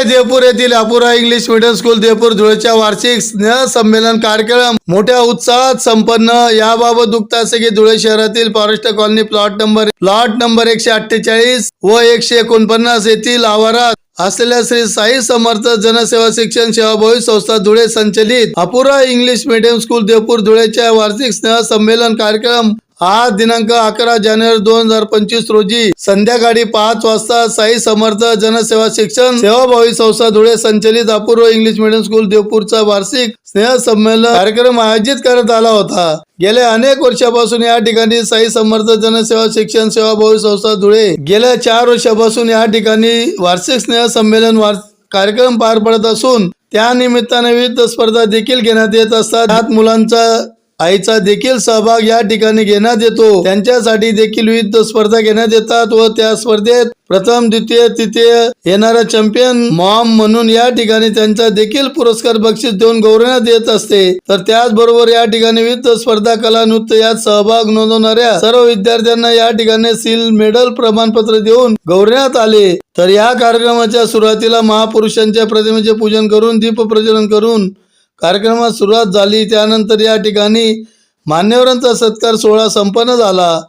आहे येथील अपुरा इंग्लिश मीडियम स्कूल देपूर धुळेच्या वार्षिक स्नेह संमेलन कार्यक्रम मोठ्या उत्साहात संपन्न. याबाबत दुःख असे की धुळे शहरातील forest colony plot number plot number एकशे अठ्ठेचाळीस व एकशे एकोणपन्नास येथील आवारात असलेल्या श्री साई समर्थ जनसेवा शिक्षण सेवाभावी संस्था धुळे संचलित Apura English medium school Deopur धुळेच्या वार्षिक स्नेह संमेलन कार्यक्रम आज दिनांक अकरा जानेवारी दोन हजार पंचवीस रोजी संध्याकाळी पाच वाजता साई समर्थ जनसेवा शिक्षण सेवाभावी संस्था धुळे संचलित अपूर्व इंग्लिश मिडियम स्कूल देवपूरचा वार्षिक स्नेह संमेलन कार्यक्रम आयोजित करण्यात आला होता. गेल्या अनेक वर्षापासून या ठिकाणी साई समर्थ जनसेवा शिक्षण सेवाभावी संस्था धुळे गेल्या चार वर्षापासून या ठिकाणी वार्षिक स्नेह संमेलन कार्यक्रम पार पडत असून त्या निमित्ताने विविध स्पर्धा देखील घेण्यात येत असतात. त्यात मुलांचा आईचा देखील सहभाग या ठिकाणी घेण्यात येतो. त्यांच्यासाठी देखील विविध स्पर्धा घेण्यात येतात व त्या स्पर्धेत प्रथम द्वितीय तृतीय येणारा चॅम्पियन मॉम म्हणून या ठिकाणी त्यांचा देखील पुरस्कार बक्षीस देऊन गौरवण्यात येत असते. तर त्याचबरोबर या ठिकाणी विविध स्पर्धा कला नृत्य यात सहभाग नोंदवणाऱ्या सर्व विद्यार्थ्यांना या ठिकाणी सील मेडल प्रमाणपत्र देऊन गौरवण्यात आले. तर या कार्यक्रमाच्या सुरुवातीला महापुरुषांच्या प्रतिमेचे पूजन करून दीप प्रज्वलन करून कार्यक्रमात सुरुवात झाली. त्यानंतर या ठिकाणी मान्यवरांचा सत्कार सोहळा संपन्न झाला.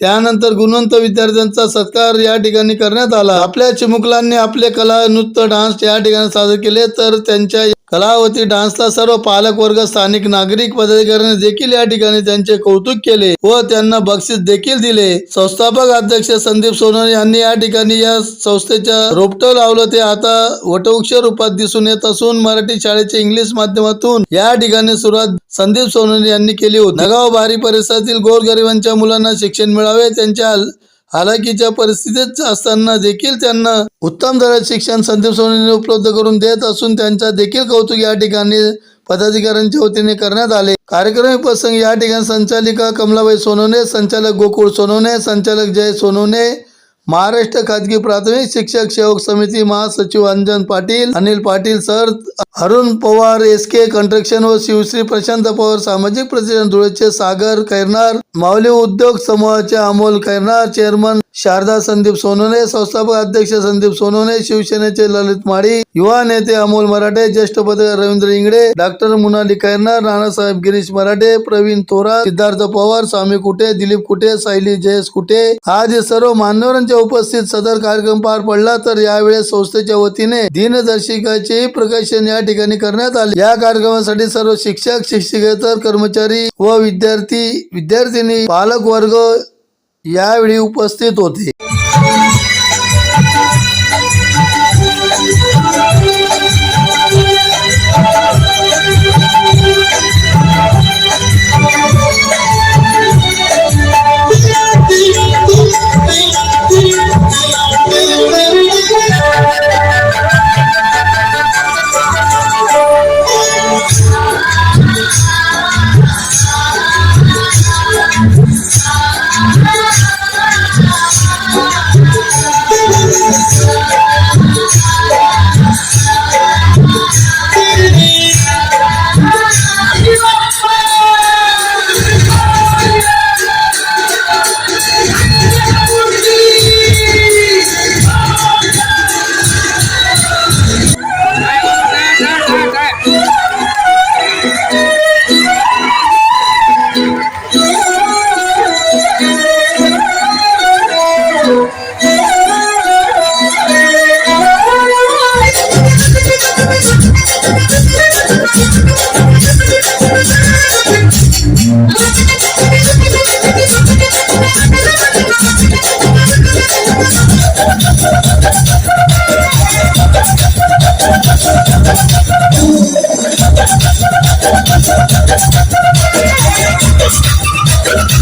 त्यानंतर गुणवंत विद्यार्थ्यांचा सत्कार या ठिकाणी करण्यात आला. आपल्या चिमुकलांनी आपले कला नृत्य डान्स या ठिकाणी सादर केले. तर त्यांच्या कलावती डान्सला सर्व पालक वर्ग स्थानिक नागरिक पदाधिकाऱ्यांनी देखील या ठिकाणी त्यांचे कौतुक केले व त्यांना बक्षीस देखील दिले. संस्थापक अध्यक्ष संदीप सोनवणे यांनी या ठिकाणी या संस्थेच्या रोपटं लावलं. ते आता वटवृक्ष रूपात दिसून येत असून मराठी शाळेच्या इंग्लिश माध्यमातून या ठिकाणी सुरुवात संदीप सोनवणे यांनी केली होती. नगाव बारी परिसरातील गोरगरिबांच्या मुलांना शिक्षण मिळावे त्यांच्या हालाकीच्या परिस्थितीत असताना देखील त्यांना उत्तम दरात शिक्षण संदीप सोनवणे उपलब्ध करून देत असून त्यांचा देखील कौतुक या ठिकाणी पदाधिकाऱ्यांच्या वतीने करण्यात आले. कार्यक्रम प्रसंगी या ठिकाणी संचालिका कमलाबाई सोनवणे संचालक गोकुळ सोनवणे संचालक जय सोनवणे महाराष्ट्र खाजगी प्राथमिक शिक्षक सेवक समिती महासचिव Anjan Patil Anil Patil sir Arun Pawar S K construction व शिवश्री प्रशांत पवार सामाजिक प्रतिष्ठान धुळेचे सागर खैरनार माऊली उद्योग समूहाचे अमोल खैरनार चेअरमन शारदा संदीप सोनोने संस्थापक अध्यक्ष संदीप सोनोने शिवसेनेचे ललित माळी युवा नेते अमोल मराठे ज्येष्ठ पत्रकार रवींद्र इंगडे डॉक्टर मुनाली खैरनार नानासाहेब गिरीश मराठे प्रवीण थोरा सिद्धार्थ पवार स्वामी कुटे दिलीप कुटे सायली जयेश कुटे आज हे सर्व मान्यवरांच्या उपस्थित सदर कार्यक्रम पार पडला तर यावेळेस संस्थेच्या वतीने दिनदर्शिकाचे प्रकाशन या ठिकाणी करण्यात आले. या कार्यक्रमासाठी सर्व शिक्षक शिक्षकेतर कर्मचारी व विद्यार्थी विद्यार्थिनी पालक वर्ग यावेळी उपस्थित होते.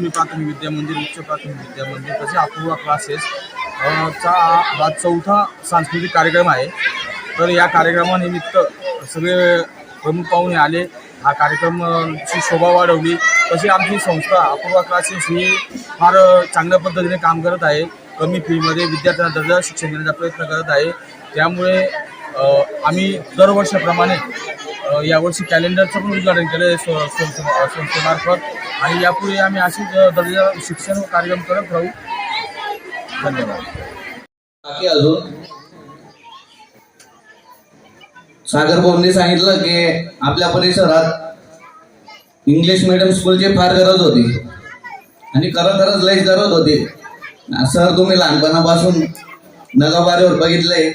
लक्ष्मी प्राथमिक विद्या मंदिर उच्च प्राथमिक विद्या मंदिर तसे अपूर्वा क्लासेस चा हा चौथा सांस्कृतिक कार्यक्रम आहे तर या कार्यक्रमानिमित्त सगळे प्रमुख पाहुणे आले हा कार्यक्रमची शोभा वाढवली तशी आमची संस्था अपूर्वा क्लासेस ही फार चांगल्या पद्धतीने काम करत आहे कमी फीमध्ये विद्यार्थ्यांना दर्जा शिक्षण देण्याचा प्रयत्न करत आहे त्यामुळे आम्ही दरवर्षाप्रमाणे यावर्षी कॅलेंडरचं पण उद्घाटन केलं आहे स्व- संस्थेमार्फत आणि यापुढे आम्ही अशीच दर्जा शिक्षण कार्यक्रम करत राहू. धन्यवाद. अजून? सागर भाऊंनी सांगितलं की आपल्या परिसरात इंग्लिश मिडियम स्कूलची फार गरज होती. आणि खरोखरच लईच गरज होती. सर तुम्ही लहानपणापासून नगाबारीवर बघितलंय.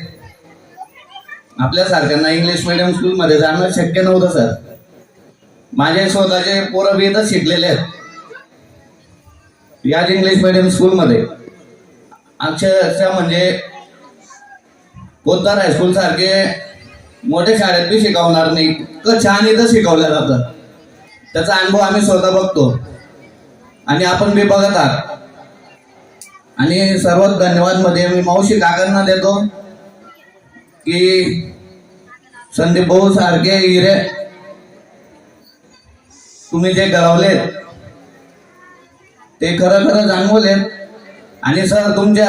आपल्यासारख्यांना इंग्लिश मिडियम स्कूलमध्ये जाणं शक्य नव्हतं सर. माझे स्वतःचे पोरं बी इथं शिकलेले आहेत. याच इंग्लिश मिडियम स्कूलमध्ये अक्षरशः म्हणजे पोद्दार हायस्कूल सारखे मोठ्या शाळेत बी शिकवणार नाही. इतकं छान इथं शिकवलं जातं. त्याचा अनुभव आम्ही स्वतः बघतो. आणि आपण बी बघत आहात. आणि सर्वात धन्यवादमध्ये मी मावशी काकांना देतो की संदीप भाऊ सारखे हिरे तुम्ही जे घडवलेत ते खरं खरं जाणवलेत. आणि सर तुमच्या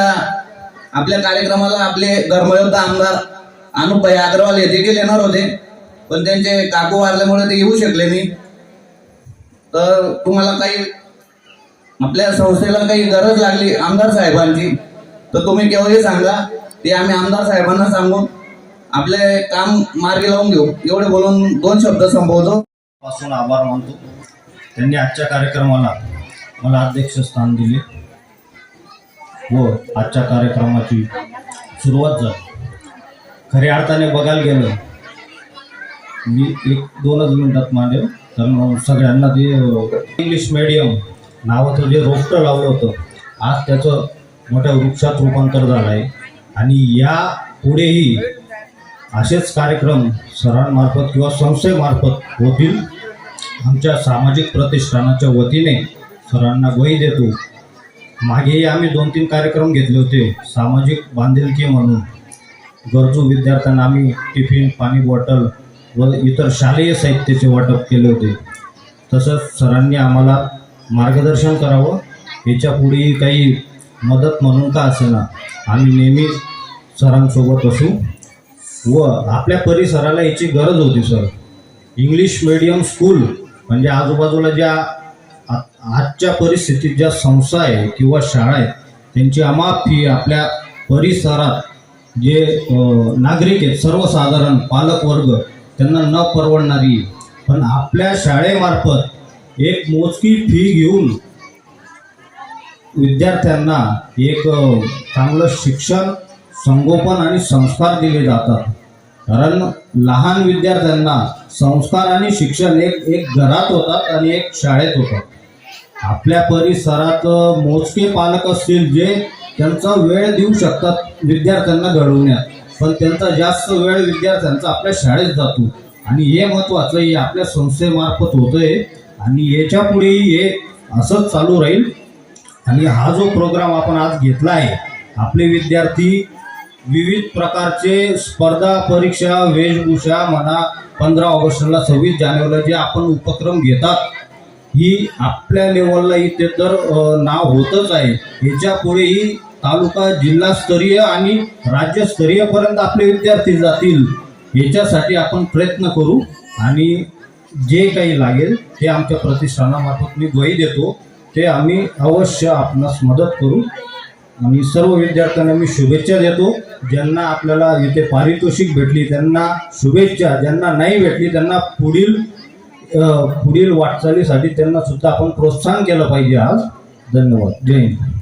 आपल्या कार्यक्रमाला आपले धर्मयोद्धा आमदार अनुपभाई अग्रवाल हे देखील येणार होते. पण त्यांचे काकू वारल्यामुळे ते येऊ शकले नाही. तर तुम्हाला काही आपल्या संस्थेला काही गरज लागली आमदार साहेबांची तर तुम्ही केव्हाही सांगा. ते आम्ही आमदार साहेबांना सांगून आपले काम मार्गी लावून घेऊ. एवढे बोलून दोन शब्द संपवतो. पासून आभार मानतो. त्यांनी आजच्या कार्यक्रमाला मला अध्यक्षस्थान दिले व आजच्या कार्यक्रमाची सुरुवात झाली. खऱ्या अर्थाने बघायला गेलं मी एक दोनच मिनिटात मांडेल. कारण सगळ्यांना ते इंग्लिश मीडियम नावाचं जे रोपटं लावलं होतं आज त्याचं मोठ्या वृक्षात रूपांतर झालं आहे आणि या पुढेही असेच कार्यक्रम सरांमार्फत किंवा संस्थेमार्फत होतील. आमच्या सामाजिक प्रतिष्ठानाच्या वतीने सरांना ग्वाही देतो. मागेही आम्ही दोन तीन कार्यक्रम घेतले होते. सामाजिक बांधिलकी म्हणून. गरजू विद्यार्थ्यांना आम्ही टिफिन पाणी बॉटल व इतर शालेय साहित्याचे वाटप केले होते. तसंच सरांनी आम्हाला मार्गदर्शन करावं. याच्या पुढेही काही मदत म्हणून का असेना. आम्ही नेहमी सरांसोबत असू. व आपल्या परिसराला याची गरज होती सर. इंग्लिश मिडियम स्कूल म्हणजे आजूबाजूला ज्या आ- आजच्या परिस्थितीत ज्या संस्था आहे किंवा शाळा आहेत त्यांची अमाप फी आपल्या परिसरात जे नागरिक आहेत सर्वसाधारण पालक वर्ग त्यांना न परवडणारी. पण आपल्या शाळेमार्फत एक मोजकी फी घेऊन विद्यार्थ्यांना एक चांगलं शिक्षण संगोपन आणि संस्कार दिले जातात. कारण लहान विद्यार्थ्यांना संस्कार आणि शिक्षण एक एक घरात होतात आणि एक शाळेत होतात. आपल्या परिसरात मोजके पालक असतील जे त्यांचा वेळ देऊ शकतात विद्यार्थ्यांना घडवण्यात. पण त्यांचा जास्त वेळ विद्यार्थ्यांचा आपल्या शाळेत जातो. आणि हे महत्त्वाचं हे आपल्या संस्थेमार्फत होतंय. आणि याच्या पुढेही हे असंच चालू राहील. आणि हा जो प्रोग्राम आपण आज घेतला आहे आपले विद्यार्थी विविध प्रकारचे स्पर्धा परीक्षा वेशभूषा म्हणा पंधरा ऑगस्टला सव्वीस जानेवारीला जे आपण उपक्रम घेतात ही आपल्या लेवलला इथे तर नाव होतच आहे. ह्याच्या पुढेही तालुका जिल्हास्तरीय आणि राज्यस्तरीयपर्यंत आपले विद्यार्थी जातील याच्यासाठी आपण प्रयत्न करू. आणि जे काही लागेल ते आमच्या प्रतिष्ठानामार्फत मी ग्वाही देतो. ते आम्ही अवश्य आपणास मदत करू. आणि सर्व विद्यार्थ्यांना मी शुभेच्छा देतो. ज्यांना आपल्याला इथे पारितोषिक भेटली त्यांना शुभेच्छा. ज्यांना नाही भेटली त्यांना पुढील पुढील वाटचालीसाठी त्यांना सुद्धा आपण प्रोत्साहन केलं पाहिजे आज. धन्यवाद. जय हिंद.